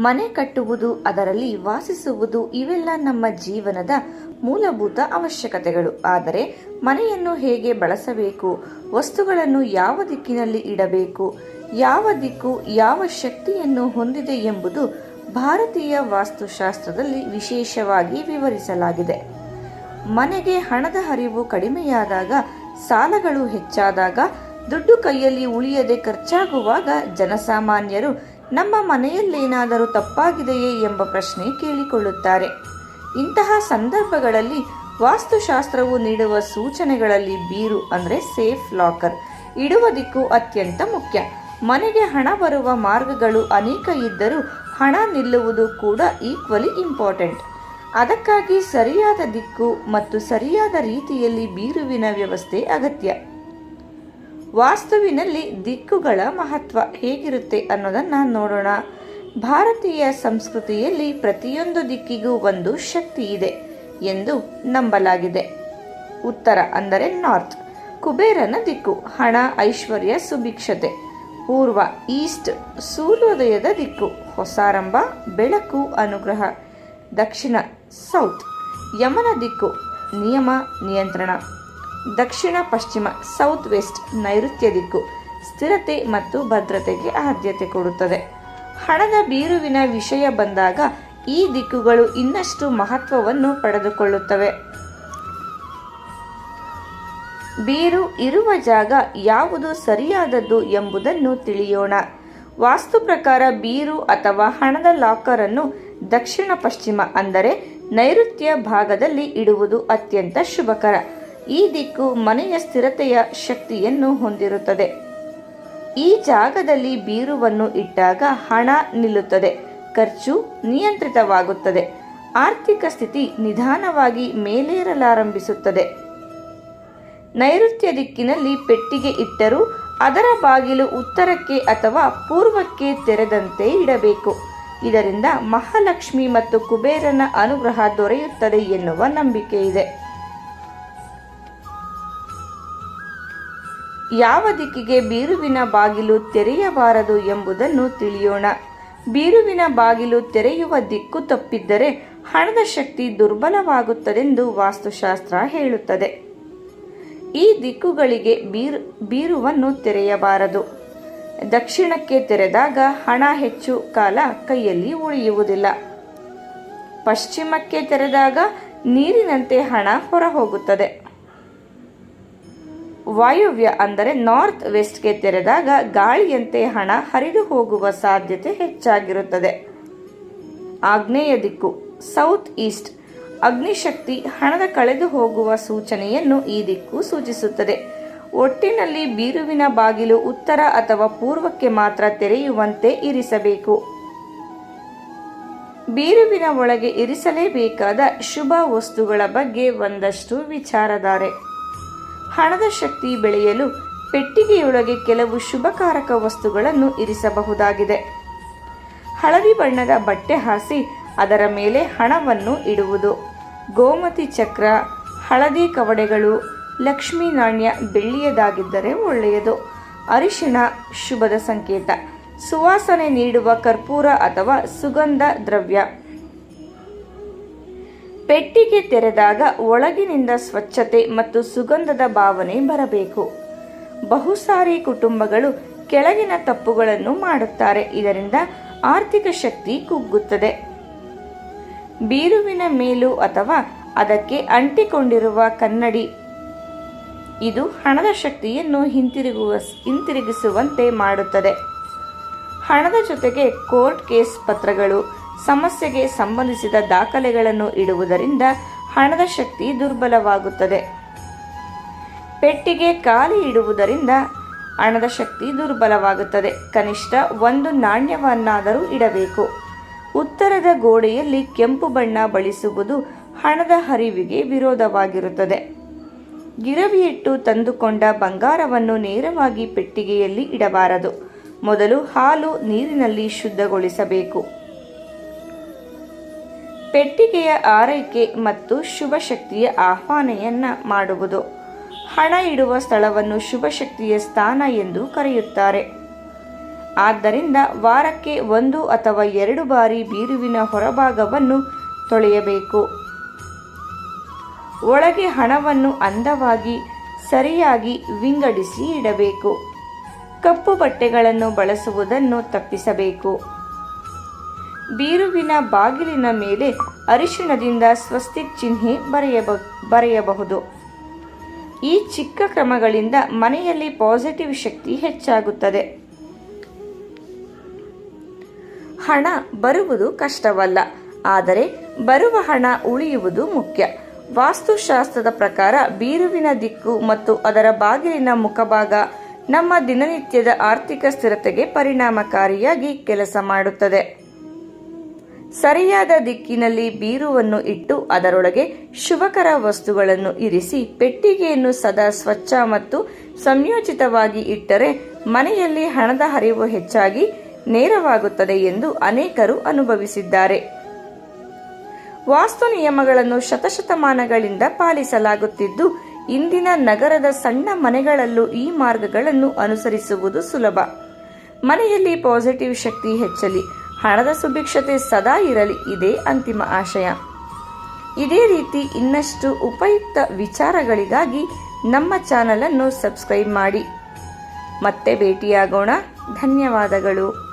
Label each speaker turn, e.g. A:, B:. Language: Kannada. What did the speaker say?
A: ಮನೆ ಕಟ್ಟುವುದು, ಅದರಲ್ಲಿ ವಾಸಿಸುವುದು ಇವೆಲ್ಲ ನಮ್ಮ ಜೀವನದ ಮೂಲಭೂತ ಅವಶ್ಯಕತೆಗಳು. ಆದರೆ ಮನೆಯನ್ನು ಹೇಗೆ ಬಳಸಬೇಕು? ವಸ್ತುಗಳನ್ನು ಯಾವ ದಿಕ್ಕಿನಲ್ಲಿ ಇಡಬೇಕು? ಯಾವ ದಿಕ್ಕು ಯಾವ ಶಕ್ತಿಯನ್ನು ಹೊಂದಿದೆ ಎಂಬುದು ಭಾರತೀಯ ವಾಸ್ತುಶಾಸ್ತ್ರದಲ್ಲಿ ವಿಶೇಷವಾಗಿ ವಿವರಿಸಲಾಗಿದೆ. ಮನೆಗೆ ಹಣದ ಹರಿವು ಕಡಿಮೆಯಾದಾಗ, ಸಾಲಗಳು ಹೆಚ್ಚಾದಾಗ, ದುಡ್ಡು ಕೈಯಲ್ಲಿ ಉಳಿಯದೆ ಖರ್ಚಾಗುವಾಗ ಜನಸಾಮಾನ್ಯರು ನಮ್ಮ ಮನೆಯಲ್ಲೇನಾದರೂ ತಪ್ಪಾಗಿದೆಯೇ ಎಂಬ ಪ್ರಶ್ನೆ ಕೇಳಿಕೊಳ್ಳುತ್ತಾರೆ. ಇಂತಹ ಸಂದರ್ಭಗಳಲ್ಲಿ ವಾಸ್ತುಶಾಸ್ತ್ರವು ನೀಡುವ ಸೂಚನೆಗಳಲ್ಲಿ ಬೀರು ಅಂದರೆ ಸೇಫ್ ಲಾಕರ್. ಇಡುವ ದಿಕ್ಕು ಅತ್ಯಂತ ಮುಖ್ಯ. ಮನೆಗೆ ಹಣ ಬರುವ ಮಾರ್ಗಗಳು ಅನೇಕ ಇದ್ದರೂ ಹಣ ನಿಲ್ಲುವುದು ಕೂಡ ಈಕ್ವಲಿ ಇಂಪಾರ್ಟೆಂಟ್. ಅದಕ್ಕಾಗಿ ಸರಿಯಾದ ದಿಕ್ಕು ಮತ್ತು ಸರಿಯಾದ ರೀತಿಯಲ್ಲಿ ಬೀರುವಿನ ವ್ಯವಸ್ಥೆ ಅಗತ್ಯ. ವಾಸ್ತುವಿನಲ್ಲಿ ದಿಕ್ಕುಗಳ ಮಹತ್ವ ಹೇಗಿರುತ್ತೆ ಅನ್ನೋದನ್ನ ನೋಡೋಣ. ಭಾರತೀಯ ಸಂಸ್ಕೃತಿಯಲ್ಲಿ ಪ್ರತಿಯೊಂದು ದಿಕ್ಕಿಗೂ ಒಂದು ಶಕ್ತಿ ಇದೆ ಎಂದು ನಂಬಲಾಗಿದೆ. ಉತ್ತರ ಅಂದರೆ ನಾರ್ತ್. ಕುಬೇರನ ದಿಕ್ಕು, ಹಣ, ಐಶ್ವರ್ಯ, ಸುಭಿಕ್ಷತೆ. ಪೂರ್ವ ಈಸ್ಟ್, ಸೂರ್ಯೋದಯದ ದಿಕ್ಕು, ಹೊಸಾರಂಭ, ಬೆಳಕು, ಅನುಗ್ರಹ. ದಕ್ಷಿಣ ಸೌತ್, ಯಮನ ದಿಕ್ಕು, ನಿಯಮ, ನಿಯಂತ್ರಣ. ದಕ್ಷಿಣ, ಪಶ್ಚಿಮ, ಸೌತ್, ವೆಸ್ಟ್ ನೈಋತ್ಯ ದಿಕ್ಕು ಸ್ಥಿರತೆ ಮತ್ತು ಭದ್ರತೆಗೆ ಆದ್ಯತೆ ಕೊಡುತ್ತದೆ. ಹಣದ ಬೀರುವಿನ ವಿಷಯ ಬಂದಾಗ ಈ ದಿಕ್ಕುಗಳು ಇನ್ನಷ್ಟು ಮಹತ್ವವನ್ನು ಪಡೆದುಕೊಳ್ಳುತ್ತವೆ. ಬೀರು ಇರುವ ಜಾಗ ಯಾವುದು ಸರಿಯಾದದ್ದು ಎಂಬುದನ್ನು ತಿಳಿಯೋಣ. ವಾಸ್ತು ಪ್ರಕಾರ ಬೀರು ಅಥವಾ ಹಣದ ಲಾಕರ್ ಅನ್ನು ದಕ್ಷಿಣ, ಪಶ್ಚಿಮ ಅಂದರೆ ನೈಋತ್ಯ ಭಾಗದಲ್ಲಿ ಇಡುವುದು ಅತ್ಯಂತ ಶುಭಕರ. ಈ ದಿಕ್ಕು ಮನೆಯ ಸ್ಥಿರತೆಯ ಶಕ್ತಿಯನ್ನು ಹೊಂದಿರುತ್ತದೆ. ಈ ಜಾಗದಲ್ಲಿ ಬೀರುವನ್ನು ಇಟ್ಟಾಗ ಹಣ ನಿಲ್ಲುತ್ತದೆ, ಖರ್ಚು ನಿಯಂತ್ರಿತವಾಗುತ್ತದೆ, ಆರ್ಥಿಕ ಸ್ಥಿತಿ ನಿಧಾನವಾಗಿ ಮೇಲೇರಲಾರಂಭಿಸುತ್ತದೆ. ನೈಋತ್ಯ ದಿಕ್ಕಿನಲ್ಲಿ ಪೆಟ್ಟಿಗೆ ಇಟ್ಟರೂ ಅದರ ಬಾಗಿಲು ಉತ್ತರಕ್ಕೆ ಅಥವಾ ಪೂರ್ವಕ್ಕೆ ತೆರೆದಂತೆ ಇಡಬೇಕು. ಇದರಿಂದ ಮಹಾಲಕ್ಷ್ಮಿ ಮತ್ತು ಕುಬೇರನ ಅನುಗ್ರಹ ದೊರೆಯುತ್ತದೆ ಎನ್ನುವ ನಂಬಿಕೆ ಇದೆ ಯಾವ ದಿಕ್ಕಿಗೆ ಬೀರುವಿನ ಬಾಗಿಲು ತೆರೆಯಬಾರದು ಎಂಬುದನ್ನು ತಿಳಿಯೋಣ. ಬೀರುವಿನ ಬಾಗಿಲು ತೆರೆಯುವ ದಿಕ್ಕು ತಪ್ಪಿದ್ದರೆ ಹಣದ ಶಕ್ತಿ ದುರ್ಬಲವಾಗುತ್ತದೆಂದು ವಾಸ್ತುಶಾಸ್ತ್ರ ಹೇಳುತ್ತದೆ. ಈ ದಿಕ್ಕುಗಳಿಗೆ ಬೀರು, ಬೀರುವನ್ನು ತೆರೆಯಬಾರದು. ದಕ್ಷಿಣಕ್ಕೆ ತೆರೆದಾಗ ಹಣ ಹೆಚ್ಚು, ಕಾಲ ಕೈಯಲ್ಲಿ ಉಳಿಯುವುದಿಲ್ಲ. ಪಶ್ಚಿಮಕ್ಕೆ ತೆರೆದಾಗ ನೀರಿನಂತೆ ಹಣ ಹೊರಹೋಗುತ್ತದೆ. ವಾಯುವ್ಯ ಅಂದರೆ ನಾರ್ತ್ ವೆಸ್ಟ್ಗೆ ತೆರೆದಾಗ ಗಾಳಿಯಂತೆ ಹಣ ಹರಿದು ಹೋಗುವ ಸಾಧ್ಯತೆ ಹೆಚ್ಚಾಗಿರುತ್ತದೆ. ಆಗ್ನೇಯ ದಿಕ್ಕು, ಸೌತ್ ಈಸ್ಟ್, ಅಗ್ನಿಶಕ್ತಿ ಹಣದ ಕಳೆದು ಹೋಗುವ ಸೂಚನೆಯನ್ನು ಈ ದಿಕ್ಕು ಸೂಚಿಸುತ್ತದೆ. ಒಟ್ಟಿನಲ್ಲಿ ಬೀರುವಿನ ಬಾಗಿಲು ಉತ್ತರ ಅಥವಾ ಪೂರ್ವಕ್ಕೆ ಮಾತ್ರ ತೆರೆಯುವಂತೆ ಇರಿಸಬೇಕು. ಬೀರುವಿನ ಒಳಗೆ ಇರಿಸಲೇಬೇಕಾದ ಶುಭ ವಸ್ತುಗಳ ಬಗ್ಗೆ ಒಂದಷ್ಟು ವಿಚಾರಧಾರೆ. ಹಣದ ಶಕ್ತಿ ಬೆಳೆಯಲು ಪೆಟ್ಟಿಗೆಯೊಳಗೆ ಕೆಲವು ಶುಭಕಾರಕ ವಸ್ತುಗಳನ್ನು ಇರಿಸಬಹುದಾಗಿದೆ. ಹಳದಿ ಬಣ್ಣದ ಬಟ್ಟೆ ಹಾಸಿ ಅದರ ಮೇಲೆ ಹಣವನ್ನು ಇಡುವುದು. ಗೋಮತಿ ಚಕ್ರ, ಹಳದಿ ಕವಡೆಗಳು, ಲಕ್ಷ್ಮೀ ನಾಣ್ಯ ಬೆಳ್ಳಿಯದಾಗಿದ್ದರೆ ಒಳ್ಳೆಯದು. ಅರಿಶಿಣ ಶುಭದ ಸಂಕೇತ. ಸುವಾಸನೆ ನೀಡುವ ಕರ್ಪೂರ ಅಥವಾ ಸುಗಂಧ ದ್ರವ್ಯ. ಪೆಟ್ಟಿಗೆ ತೆರೆದಾಗ ಒಳಗಿನಿಂದ ಸ್ವಚ್ಛತೆ ಮತ್ತು ಸುಗಂಧದ ಭಾವನೆ ಬರಬೇಕು. ಬಹುಸಾರಿ ಕುಟುಂಬಗಳು ಕೆಳಗಿನ ತಪ್ಪುಗಳನ್ನು ಮಾಡುತ್ತಾರೆ. ಇದರಿಂದ ಆರ್ಥಿಕ ಶಕ್ತಿ ಕುಗ್ಗುತ್ತದೆ. ಬೀರುವಿನ ಮೇಲು ಅಥವಾ ಅದಕ್ಕೆ ಅಂಟಿಕೊಂಡಿರುವ ಕನ್ನಡಿ. ಇದು ಹಣದ ಶಕ್ತಿಯನ್ನು ಹಿಂತಿರುಗುವ, ಹಿಂತಿರುಗಿಸುವಂತೆ ಮಾಡುತ್ತದೆ. ಹಣದ ಜೊತೆಗೆ ಕೋರ್ಟ್ ಕೇಸ್ ಪತ್ರಗಳು ಸಮಸ್ಯೆಗೆ ಸಂಬಂಧಿಸಿದ ದಾಖಲೆಗಳನ್ನು ಇಡುವುದರಿಂದ ಹಣದ ಶಕ್ತಿ ದುರ್ಬಲವಾಗುತ್ತದೆ. ಪೆಟ್ಟಿಗೆ ಖಾಲಿ ಇಡುವುದರಿಂದ ಹಣದ ಶಕ್ತಿ ದುರ್ಬಲವಾಗುತ್ತದೆ. ಕನಿಷ್ಠ ಒಂದು ನಾಣ್ಯವನ್ನಾದರೂ ಇಡಬೇಕು. ಉತ್ತರದ ಗೋಡೆಯಲ್ಲಿ ಕೆಂಪು ಬಣ್ಣ ಬಳಸುವುದು ಹಣದ ಹರಿವಿಗೆ ವಿರೋಧವಾಗಿರುತ್ತದೆ. ಗಿರವಿಯಿಟ್ಟು ತಂದುಕೊಂಡ ಬಂಗಾರವನ್ನು ನೇರವಾಗಿ ಪೆಟ್ಟಿಗೆಯಲ್ಲಿ ಇಡಬಾರದು. ಮೊದಲು ಹಾಲು ನೀರಿನಲ್ಲಿ ಶುದ್ಧಗೊಳಿಸಬೇಕು. ಪೆಟ್ಟಿಗೆಯ ಆರೈಕೆ ಮತ್ತು ಶುಭ ಶಕ್ತಿಯ ಆಹ್ವಾನೆಯನ್ನ ಮಾಡುವುದು. ಹಣ ಇಡುವ ಸ್ಥಳವನ್ನು ಶುಭ ಶಕ್ತಿಯ ಸ್ಥಾನ ಎಂದು ಕರೆಯುತ್ತಾರೆ. ಆದ್ದರಿಂದ ವಾರಕ್ಕೆ ಒಂದು ಅಥವಾ ಎರಡು ಬಾರಿ ಬೀರುವಿನ ಹೊರಭಾಗವನ್ನು ತೊಳೆಯಬೇಕು. ಒಳಗೆ ಹಣವನ್ನು ಅಂದವಾಗಿ, ಸರಿಯಾಗಿ ವಿಂಗಡಿಸಿ ಇಡಬೇಕು. ಕಪ್ಪು ಬಟ್ಟೆಗಳನ್ನು ಬಳಸುವುದನ್ನು ತಪ್ಪಿಸಬೇಕು. ಬೀರುವಿನ ಬಾಗಿಲಿನ ಮೇಲೆ ಅರಿಶಿಣದಿಂದ ಸ್ವಸ್ತಿಕ್ ಚಿಹ್ನೆ ಬರೆಯಬ, ಬರೆಯಬಹುದು. ಈ ಚಿಕ್ಕ ಕ್ರಮಗಳಿಂದ ಮನೆಯಲ್ಲಿ ಪಾಸಿಟಿವ್ ಶಕ್ತಿ ಹೆಚ್ಚಾಗುತ್ತದೆ. ಹಣ ಬರುವುದು ಕಷ್ಟವಲ್ಲ, ಆದರೆ ಬರುವ ಹಣ ಉಳಿಯುವುದು ಮುಖ್ಯ. ವಾಸ್ತುಶಾಸ್ತ್ರದ ಪ್ರಕಾರ ಬೀರುವಿನ ದಿಕ್ಕು ಮತ್ತು ಅದರ ಬಾಗಿಲಿನ ಮುಖಭಾಗ ನಮ್ಮ ದಿನನಿತ್ಯದ ಆರ್ಥಿಕ ಸ್ಥಿರತೆಗೆ ಪರಿಣಾಮಕಾರಿಯಾಗಿ ಕೆಲಸ ಮಾಡುತ್ತದೆ. ಸರಿಯಾದ ದಿಕ್ಕಿನಲ್ಲಿ ಬೀರುವನ್ನು ಇಟ್ಟು ಅದರೊಳಗೆ ಶುಭಕರ ವಸ್ತುಗಳನ್ನು ಇರಿಸಿ ಪೆಟ್ಟಿಗೆಯನ್ನು ಸದಾ ಸ್ವಚ್ಛ ಮತ್ತು ಸಂಯೋಜಿತವಾಗಿ ಇಟ್ಟರೆ ಮನೆಯಲ್ಲಿ ಹಣದ ಹರಿವು ಹೆಚ್ಚಾಗಿ ನೇರವಾಗುತ್ತದೆ ಎಂದು ಅನೇಕರು ಅನುಭವಿಸಿದ್ದಾರೆ. ವಾಸ್ತು ನಿಯಮಗಳನ್ನು ಶತಶತಮಾನಗಳಿಂದ ಪಾಲಿಸಲಾಗುತ್ತಿದ್ದು, ಇಂದಿನ ನಗರದ ಸಣ್ಣ ಮನೆಗಳಲ್ಲೂ ಈ ಮಾರ್ಗಗಳನ್ನು ಅನುಸರಿಸುವುದು ಸುಲಭ. ಮನೆಯಲ್ಲಿ ಪಾಸಿಟಿವ್ ಶಕ್ತಿ ಹೆಚ್ಚಲಿ ಹಣದ ಸುಭಿಕ್ಷತೆ ಸದಾ ಇರಲಿ, ಇದೇ ಅಂತಿಮ ಆಶಯ. ಇದೇ ರೀತಿ ಇನ್ನಷ್ಟು ಉಪಯುಕ್ತ ವಿಚಾರಗಳಿಗಾಗಿ ನಮ್ಮ ಚಾನಲನ್ನು ಸಬ್ಸ್ಕ್ರೈಬ್ ಮಾಡಿ. ಮತ್ತೆ ಭೇಟಿಯಾಗೋಣ. ಧನ್ಯವಾದಗಳು.